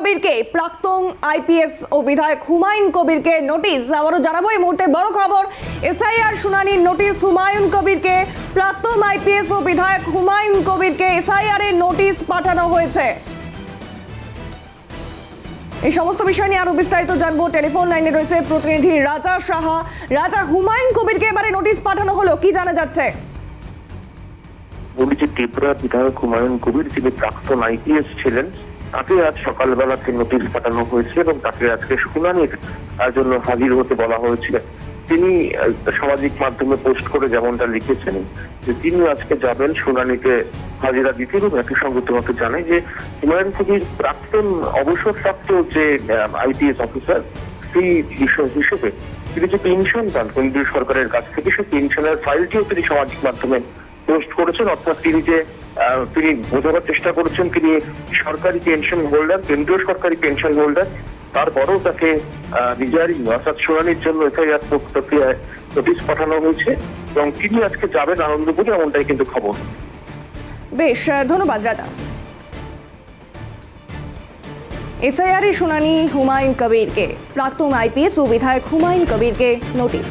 কবিরকে, প্রাক্তন আইপিএস ও বিধায়ক হুমায়ুন কবিরকে নোটিশ আবারও জানাব এই মুহূর্তে বড় খবর, এসআইআর শুনানির নোটিশ হুমায়ুন কবিরকে, প্রাক্তন আইপিএস ও বিধায়ক হুমায়ুন কবিরকে এসআইআর এর নোটিশ পাঠানো হয়েছে। এই সমস্ত বিষয় নিয়ে আরও বিস্তারিত জানব। টেলিফোন লাইনে রয়েছে প্রতিনিধি রাজা সাহা। রাজা হুমায়ুন কবিরকে এবারে নোটিশ পাঠানো হলো, কি জানা যাচ্ছে? বলি যে ত্রিপুরা বিধায়ক হুমায়ুন কবির, যিনি প্রাক্তন আইপিএস ছিলেন তাকে আজ সকালবেলাতে নোটিশ পাঠানো হয়েছে এবং তাকে আজকে শুনানির জন্য হাজির হতে বলা হয়েছে। তিনি সামাজিক মাধ্যমে পোস্ট করে যেমনটা লিখেছেন, যে তিনি আজকে যাবেন শুনানিতে হাজিরা দিতে এবং একই সঙ্গে তোমাকে জানাই যে হুমায়ুন কবির প্রাক্তন অবসরপ্রাপ্ত যে আইপিএস অফিসার, সেই হিস- হিসেবে তিনি যে পেনশন পান, কেন্দ্রীয় সরকারের কাছ থেকে, সেই পেনশনের ফাইলটিও তিনি সামাজিক মাধ্যমে পোস্ট করেছেন। অর্থাৎ তিনি যে তিনি বোঝাবার চেষ্টা করেছেন তিনি সরকারি পেনশন হোল্ডার, কেন্দ্রীয় সরকারি পেনশন হোল্ডার। তারপরেও তাকে রিজারিং অর্থাৎ শুনানির জন্য এফআইআর প্রক্রিয়ায় নোটিশ পাঠানো হয়েছে এবং তিনি আজকে যাবেন আনন্দপুরে, এমনটাই কিন্তু খবর। বেশ ধন্যবাদ, রাজা। এসআইআর এর শুনানি হুমায়ুন কবিরকে। প্রাক্তন আইপিএস ও বিধায়ক হুমায়ুন কবিরকে নোটিশ।